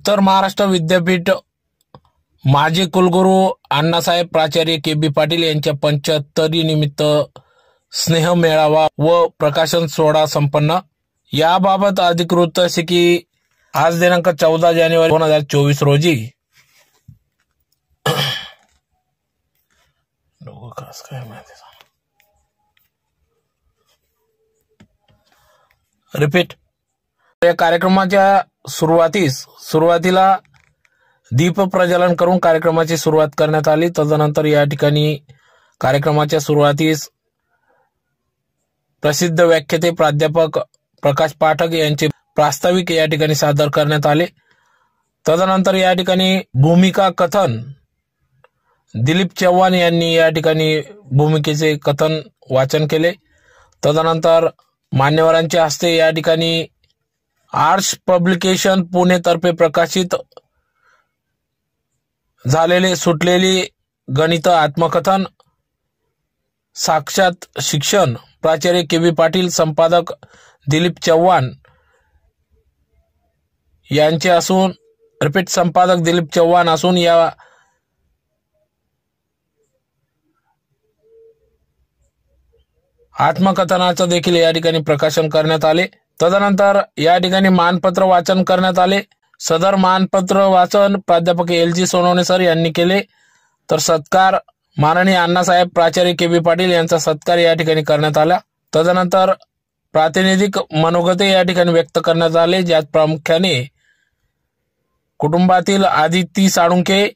उत्तर महाराष्ट्र विद्यापीठ माजी कुलगुरू अण्णासाहेब प्राचार्य के बी पाटील यांच्या पंच्याहत्तरी निमित्त स्नेह मेळावा व प्रकाशन सोहळा संपन्न. याबाबत अधिकृत असे की आज दिनांक चौदा जानेवारी दोन हजार चोवीस रोजी. रिपीट या कार्यक्रमाच्या सुरुवातीस सुरुवातीला दीप प्रज्वलन करून कार्यक्रमाची सुरुवात करण्यात आली. तदनंतर या ठिकाणी कार्यक्रमाच्या सुरुवातीस प्रसिद्ध व्याख्याते प्राध्यापक प्रकाश पाठक यांचे प्रास्ताविक या ठिकाणी सादर करण्यात आले. तदनंतर या ठिकाणी भूमिका कथन दिलीप चव्हाण यांनी या ठिकाणी भूमिकेचे कथन वाचन केले. तदनंतर मान्यवरांच्या हस्ते या ठिकाणी आर्ट्स पब्लिकेशन पुणे तर्फे प्रकाशित झालेले सुटलेली गणित आत्मकथन साक्षात शिक्षण. प्राचार्य के व्ही पाटील संपादक दिलीप चव्हाण यांचे असून रिपीट संपादक दिलीप चव्हाण असून या आत्मकथनाचं देखील या ठिकाणी प्रकाशन करण्यात आले. तदनंतर या ठिकाणी मानपत्र वाचन करण्यात आले. सदर मानपत्र वाचन प्राध्यापक एल जी सोनवणे सर यांनी केले. तर सत्कार माननीय अण्णासाहेब प्राचार्य के बी पाटील यांचा सत्कार या ठिकाणी करण्यात आला. तदनंतर प्रातिनिधिक मनोगते या ठिकाणी व्यक्त करण्यात आले ज्यात प्रामुख्याने कुटुंबातील आदिती साळुंके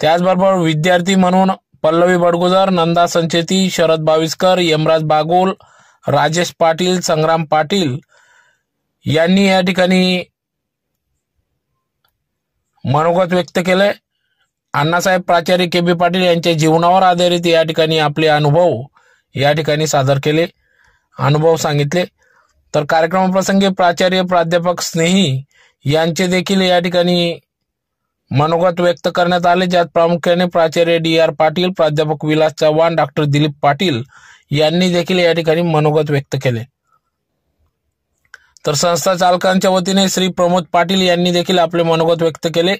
त्याचबरोबर विद्यार्थी म्हणून पल्लवी बडगुजर नंदा संचेती शरद बाविस्कर यमराज बागोल राजेश पाटील संग्राम पाटील यांनी या ठिकाणी मनोगत व्यक्त केलंय. अण्णासाहेब प्राचार्य के बी पाटील यांच्या जीवनावर आधारित या ठिकाणी आपले अनुभव या ठिकाणी सादर केले अनुभव सांगितले. तर कार्यक्रमाप्रसंगी प्राचार्य प्राध्यापक स्नेही यांचे देखील या ठिकाणी मनोगत व्यक्त करण्यात आले. ज्यात प्रामुख्याने प्राचार्य डी आर पाटील प्राध्यापक विलास चव्हाण डॉक्टर दिलीप पाटील यांनी देखील या ठिकाणी मनोगत व्यक्त केले. तर संस्था चालकांच्या वतीने श्री प्रमोद पाटील यांनी देखील आपले मनोगत व्यक्त केले.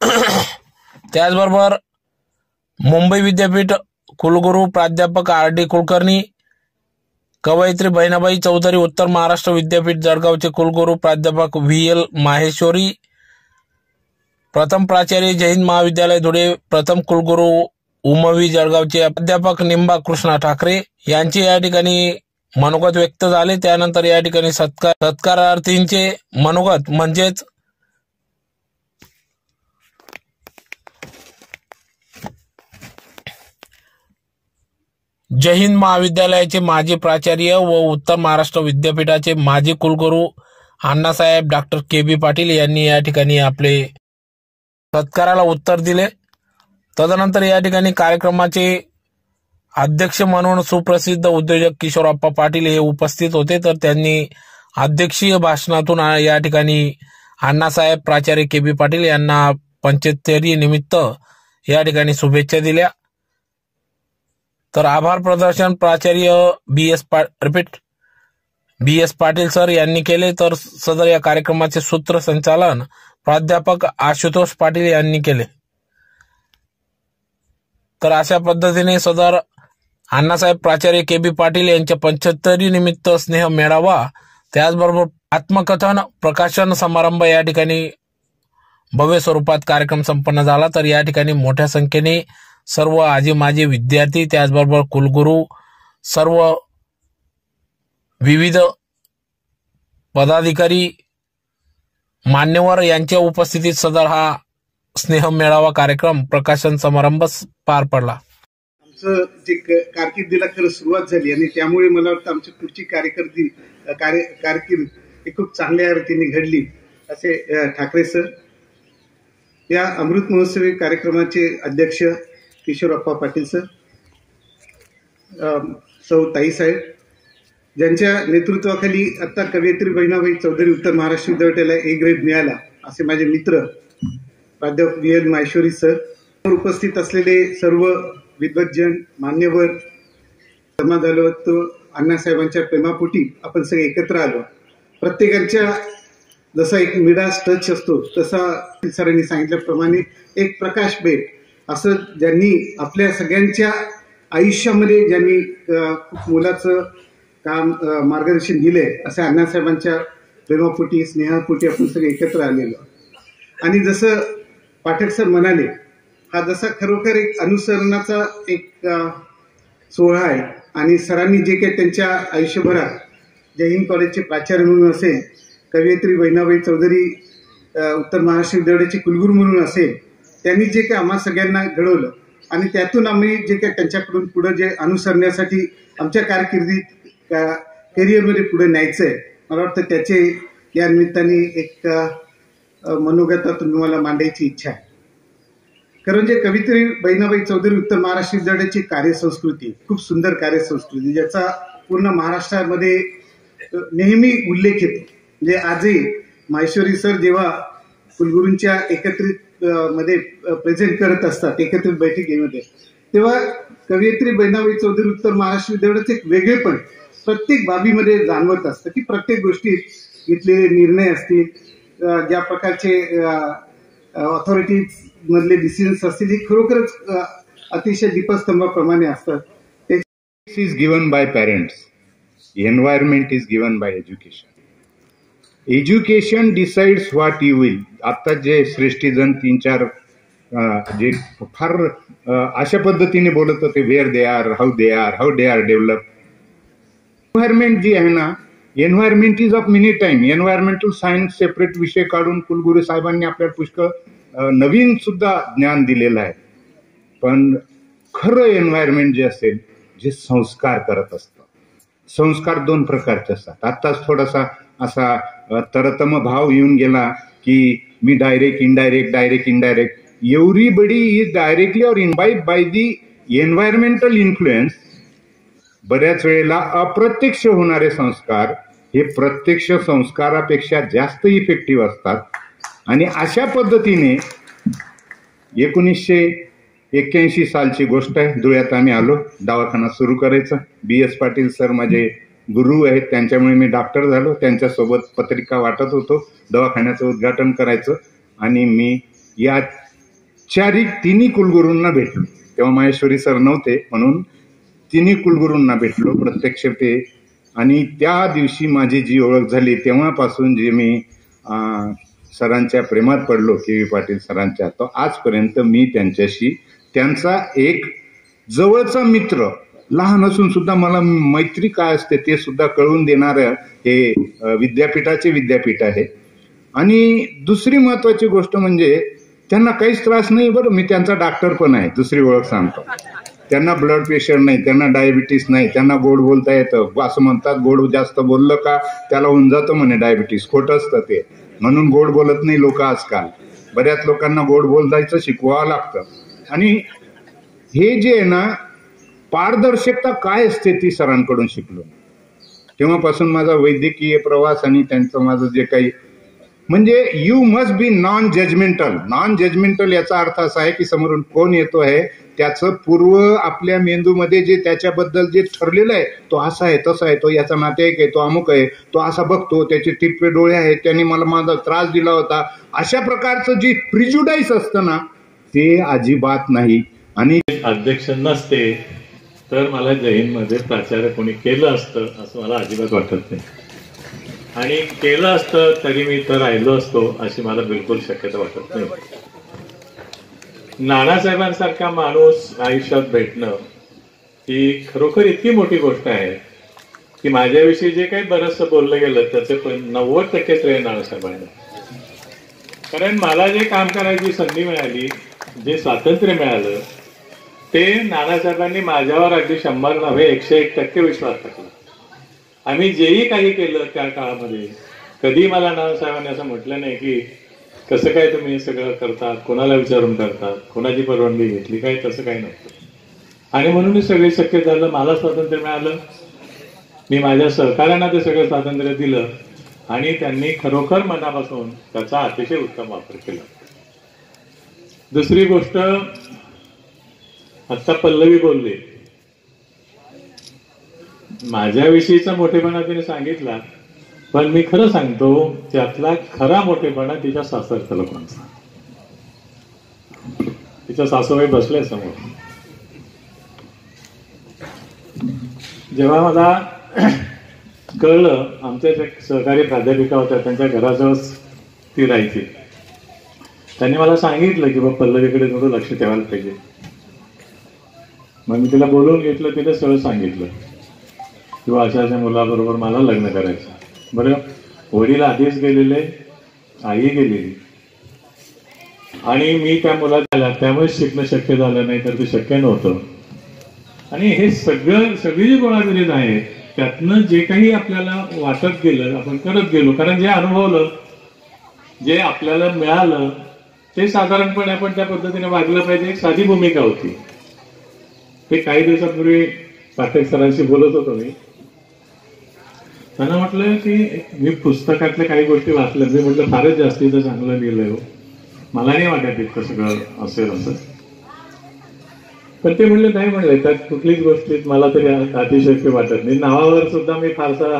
त्याचबरोबर मुंबई विद्यापीठ कुलगुरू प्राध्यापक आर डी कुलकर्णी कवयित्री बहिणाबाई चौधरी उत्तर महाराष्ट्र विद्यापीठ जळगावचे कुलगुरू प्राध्यापक व्ही एल माहेश्वरी प्रथम प्राचार्य जैन महाविद्यालय धुळे प्रथम कुलगुरू उमवी जळगावचे अध्यापक निंबा कृष्णा ठाकरे यांचे या ठिकाणी मनोगत व्यक्त झाले. त्यानंतर या ठिकाणी सत्कार सत्कारार्थींचे मनोगत म्हणजेच जय हिंद महाविद्यालयाचे माजी प्राचार्य व उत्तर महाराष्ट्र विद्यापीठाचे माजी कुलगुरू Annasaheb doctor K B Patil यांनी या ठिकाणी आपले सत्काराला उत्तर दिले. तदनंतर या ठिकाणी कार्यक्रमाचे अध्यक्ष म्हणून सुप्रसिद्ध उद्योजक किशोरप्पा पाटील हे उपस्थित होते. तर त्यांनी अध्यक्षीय भाषणातून या ठिकाणी अण्णासाहेब प्राचार्य के बी पाटील यांना पंचेत्तरी निमित्त या ठिकाणी शुभेच्छा दिल्या. तर आभार प्रदर्शन प्राचार्य बी एस पा repeat B S Patil sir यांनी केले. तर सदर या कार्यक्रमाचे सूत्रसंचालन प्राध्यापक आशुतोष पाटील यांनी केले. तर अशा पद्धतीने सदर अण्णासाहेब प्राचार्य के बी पाटील यांच्या पंच्याहत्तरी निमित्त स्नेह मेळावा त्याचबरोबर आत्मकथन प्रकाशन समारंभ या ठिकाणी भव्य स्वरूपात कार्यक्रम संपन्न झाला. तर या ठिकाणी मोठ्या संख्येने सर्व आजी माजी विद्यार्थी त्याचबरोबर कुलगुरू सर्व विविध पदाधिकारी मान्यवर यांच्या उपस्थितीत सदर हा स्नेह मेळावा कार्यक्रम प्रकाशन समारंभ पार पडला. आमचं जे क- कारकिर्दीला खरं सुरुवात झाली आणि त्यामुळे मला वाटतं आमची पुढची कार्यकर्दी कार्य कारकीर्द ही खूप चांगल्या रीतीने घडली असे ठाकरे सर. या अमृत महोत्सवी कार्यक्रमाचे अध्यक्ष किशोरप्पा पाटील सर सौ ताईसाहेब ज्यांच्या नेतृत्वाखाली आत्ता कवयित्री बहिणाबाई चौधरी उत्तर महाराष्ट्र विद्यापीठाला ए ग्रेड मिळाला असे माझे मित्र प्राध्यापक व्ही एल माहेश्वरी सर. उपस्थित असलेले सर्व विद्वज्जन मान्यवर जमा झालो तो अण्णासाहेबांच्या प्रेमापोटी आपण सगळे एकत्र आलो. प्रत्येकाच्या जसा एक मिडास टच असतो तसा सरांनी सांगितल्याप्रमाणे एक प्रकाश बेट असं ज्यांनी आपल्या सगळ्यांच्या आयुष्यामध्ये ज्यांनी खूप मोलाचं काम मार्गदर्शन दिले असे अण्णासाहेबांच्या प्रेमापोटी स्नेहापोटी आपण सगळे एकत्र आलेलो. आणि जसं पाठक सर म्हणाले हा जसा खरोखर एक अनुसरणाचा एक सोहळा आहे आणि सरांनी जे काही त्यांच्या आयुष्यभरात जय हिंद कॉलेजचे प्राचार्य म्हणून असेल कवयित्री बहिणाबाई चौधरी उत्तर महाराष्ट्र विद्यालयाचे कुलगुरू म्हणून असेल त्यांनी जे काही आम्हा सगळ्यांना घडवलं आणि त्यातून आम्ही जे काही त्यांच्याकडून पुढे जे अनुसरण्यासाठी आमच्या कारकिर्दीत करिअरमध्ये पुढे न्यायचं आहे मला वाटतं त्याचे या निमित्ताने एक मनोगतात अ, तुम्हाला मांडायची इच्छा आहे. कारण जे कवित्री बहिणाबाई चौधरी उत्तर महाराष्ट्र विद्यालयाची कार्यसंस्कृती खूप सुंदर कार्यसंस्कृती ज्याचा पूर्ण महाराष्ट्रामध्ये नेहमी उल्लेख येतो. म्हणजे आजही माहेश्वरी सर जेव्हा कुलगुरूंच्या एकत्रित मध्ये प्रेझेंट करत असतात एकत्रित बैठकीमध्ये तेव्हा कवयित्री बहिणाबाई चौधरी उत्तर महाराष्ट्र विद्यालयाचं एक वेगळेपण प्रत्येक बाबीमध्ये जाणवत असतं की प्रत्येक गोष्टीत घेतलेले निर्णय असतील ज्या प्रकारचे ऑथॉरिटीज मधले डिसिजन्स असतील हे खरोखरच अतिशय दीपस्तंभाप्रमाणे असतात. ते is by by environment is is by education education education what you will आता जे श्रेष्ठीजन तीन चार जे फार अशा पद्धतीने बोलत होते where they are how they are how they are develop environment जी आहे ना environment is of many time environmental science separate विषय काढून कुलगुरू साहेबांनी आपल्याला पुष्कळ नवीन सुद्धा ज्ञान दिलेलं आहे. पण खरं एन्व्हायरमेंट जे असेल जे संस्कार करत असतं. संस्कार दोन प्रकारचे असतात. आत्ताच थोडासा असा तरतम भाव येऊन गेला की मी direct indirect direct indirect everybody is directly और invite by the environmental influence बऱ्याच वेळेला अप्रत्यक्ष होणारे संस्कार हे प्रत्यक्ष संस्कारापेक्षा जास्त इफेक्टिव्ह असतात. आणि अशा पद्धतीने एकोणीसशे एक्क्याऐंशी सालची गोष्ट आहे. धुळ्यात आम्ही आलो. दवाखाना सुरू करायचा. बी एस पाटील सर माझे गुरु आहेत. त्यांच्यामुळे मी डॉक्टर झालो. त्यांच्यासोबत पत्रिका वाटत होतो. दवाखान्याचं उद्घाटन करायचं. आणि मी या चारी तिन्ही कुलगुरूंना भेटलो. तेव्हा माहेश्वरी सर नव्हते म्हणून तिन्ही कुलगुरूंना भेटलो. प्रत्यक्ष ते आणि त्या दिवशी माझी जी ओळख झाली तेव्हापासून जे मी सरांच्या प्रेमात पडलो के व्ही पाटील सरांच्या तो आजपर्यंत मी त्यांच्याशी त्यांचा एक जवळचा मित्र लहान असून सुद्धा मला मैत्री काय असते ते सुद्धा कळवून देणारं हे विद्यापीठाचे विद्यापीठ आहे. आणि दुसरी महत्वाची गोष्ट म्हणजे त्यांना काहीच त्रास नाही बरं मी त्यांचा डॉक्टर पण आहे दुसरी ओळख सांगतो. त्यांना ब्लड प्रेशर नाही त्यांना डायबिटीस नाही त्यांना गोड बोलता येतं. असं म्हणतात गोड जास्त बोललं का त्याला होऊन जातं म्हणे डायबिटीस खोटं असतं ते. म्हणून गोड बोलत नाही लोक आजकाल. बऱ्याच लोकांना गोड बोलायचं शिकवावं लागतं. आणि हे जे आहे ना पारदर्शकता काय असते ती सरांकडून शिकलो. तेव्हापासून माझा वैद्यकीय प्रवास आणि त्यांचं माझं जे काही म्हणजे you must be non judgmental non judgmental याचा अर्थ असा आहे की समोरून कोण येतो आहे? त्याचं पूर्व आपल्या मेंदूमध्ये जे त्याच्याबद्दल जे ठरलेलं आहे तो असा आहे तसा आहे तो याचा नातेवाईक आहे तो अमुक आहे तो असा बघतो त्याचे टिपवे डोळे आहेत त्यांनी मला माझा त्रास दिला होता. अशा प्रकारचं जे प्रिज्युडाईस असतं ना ते अजिबात नाही. आणि अध्यक्ष नसते तर मला जैनमध्ये प्राचार्य कोणी केलं असतं असं मला अजिबात वाटत नाही. आणि केलं असतं तरी मी तर राहिलो असतो अशी मला बिलकुल शक्यता वाटत नाही. नानासाहेबांसारखा माणूस आयुष्यात भेटणं ही खरोखर इतकी मोठी गोष्ट आहे की माझ्याविषयी जे काही बरंचसं बोललं गेलं त्याचे पण नव्वद टक्के श्रेय नानासाहेबांना. कारण मला जे काम करायची संधी मिळाली जे स्वातंत्र्य मिळालं ते नानासाहेबांनी माझ्यावर अगदी शंभर नव्हे एकशे एक टक्के विश्वास टाकला. आम्ही जेही काही केलं त्या काळामध्ये कधी मला नानासाहेबांनी असं म्हटलं नाही की कसं काय तुम्ही हे सगळं करतात? कोणाला विचारून करतात? कोणाची परवानगी घेतली काय? तसं काही नव्हतं आणि म्हणून हे सगळे शक्य झालं. मला स्वातंत्र्य मिळालं. मी माझ्या सहकाऱ्यांना ते सगळं स्वातंत्र्य दिलं. आणि त्यांनी खरोखर मनापासून त्याचा अतिशय उत्तम वापर केला. दुसरी गोष्ट आत्ता पल्लवी बोलले. माझ्याविषयीचा मोठेपणा तिने सांगितला. पण मी खरं सांगतो त्यातला खरा मोठेपणा तिच्या सासरच्या लोकांचा. तिच्या सासूबाई बसल्या समोर. जेव्हा मला कळलं आमच्या ज्या सहकारी प्राध्यापिका होत्या त्यांच्या घराजवळच ती राहायची. त्यांनी मला सांगितलं की बा पल्लवीकडे थोडं लक्ष ठेवायला पाहिजे. मग मी तिला बोलवून घेतलं तिला सगळं सांगितलं. किंवा अशा अशा मुलाबरोबर मला लग्न करायचं बरं वडील आधीच गेलेले आई गेलेली. आणि मी त्या मुलात आला त्यामुळे शिकणं शक्य झालं नाही तर ते शक्य नव्हतं. आणि हे सगळं सगळी जी गोळाबेरीज आहे त्यातनं जे काही आपल्याला वाटत गेलं आपण करत गेलो कारण जे अनुभवलं जे आपल्याला मिळालं ते साधारणपणे आपण त्या पद्धतीने वागलं पाहिजे एक साधी भूमिका होती. ते काही दिवसापूर्वी पाठक सरांशी बोलत होतो मी. त्यांना म्हटलं की मी पुस्तकातल्या काही गोष्टी वाचल्या मी म्हटलं फारच जास्तीचं चांगलं लिहिलंय हो. मला नाही वाटत इतकं सगळं असेल असं. पण ते म्हणले नाही म्हणले त्यात कुठलीच गोष्टीत मला तरी अतिशय वाटत नाही. नावावर सुद्धा मी फारसा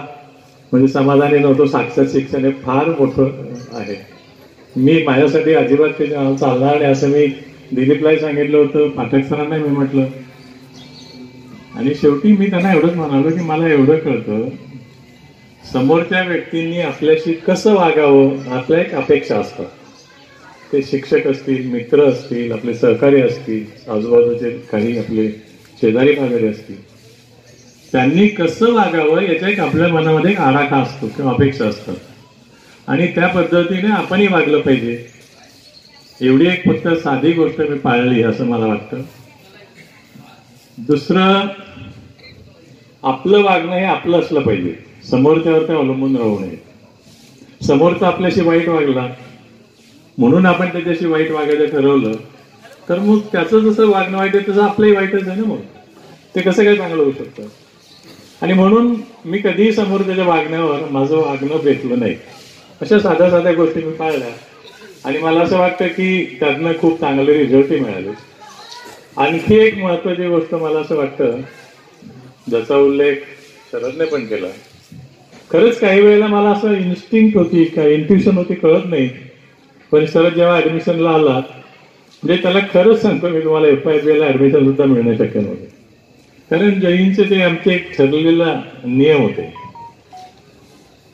म्हणजे समाधानी नव्हतो. साक्षर शिक्षण हे फार मोठं आहे. मी माझ्यासाठी अजिबात ते चालणार नाही असं मी दिलीपलाही सांगितलं होतं. पाठक सरांना मी म्हटलं. आणि शेवटी मी त्यांना एवढंच म्हणालो की मला एवढं कळतं समोरच्या व्यक्तींनी आपल्याशी कसं वागावं आपल्या एक अपेक्षा असतात. ते शिक्षक असतील मित्र असतील आपले सहकारी असतील आजूबाजूचे काही आपले शेजारी भागारी असतील. त्यांनी कसं वागावं याचा एक आपल्या मनामध्ये एक आराखा असतो किंवा अपेक्षा असतात. आणि त्या पद्धतीने आपणही वागलं पाहिजे. एवढी एक फक्त साधी गोष्ट मी पाळली असं मला वाटतं. दुसरं आपलं वागणं हे आपलं असलं पाहिजे. समोरच्यावर ते अवलंबून राहू नये. समोरचा आपल्याशी वाईट वागला म्हणून आपण त्याच्याशी वाईट वागायचं ठरवलं तर मग त्याचं जसं वागणं वाईट आहे तसं आपलंही वाईटच आहे ना मग? ते कसं काय चांगलं होऊ शकतं? आणि म्हणून मी कधीही समोर त्याच्या वागण्यावर माझं वागणं भेटलं नाही. अशा साध्या साध्या गोष्टी मी पाळल्या. आणि मला असं वाटतं की त्यातनं खूप चांगले रिझल्टही मिळाले. आणखी एक महत्वाची गोष्ट मला असं वाटतं ज्याचा उल्लेख शरदने पण केला. खरंच काही वेळेला मला असं इन्स्टिंक्ट होती का इंट्युशन होती कळत नाही. पण सरळ जेव्हा ऍडमिशनला आला म्हणजे त्याला खरंच सांगतो मी तुम्हाला एफ आय ला ऍडमिशन सुद्धा मिळणं शक्य नव्हतं. कारण जैनचे ते आमचे एक ठरलेला नियम होते.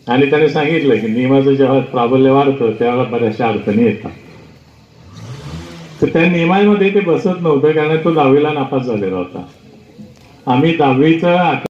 आणि त्याने सांगितलं की नियमाचं जेव्हा प्राबल्य वाढतं त्यावेळेला बऱ्याचशा अडचणी येतात. तर त्या नियमामध्ये ते बसत नव्हतं कारण तो दहावीला नापास झालेला होता. आम्ही दहावीचा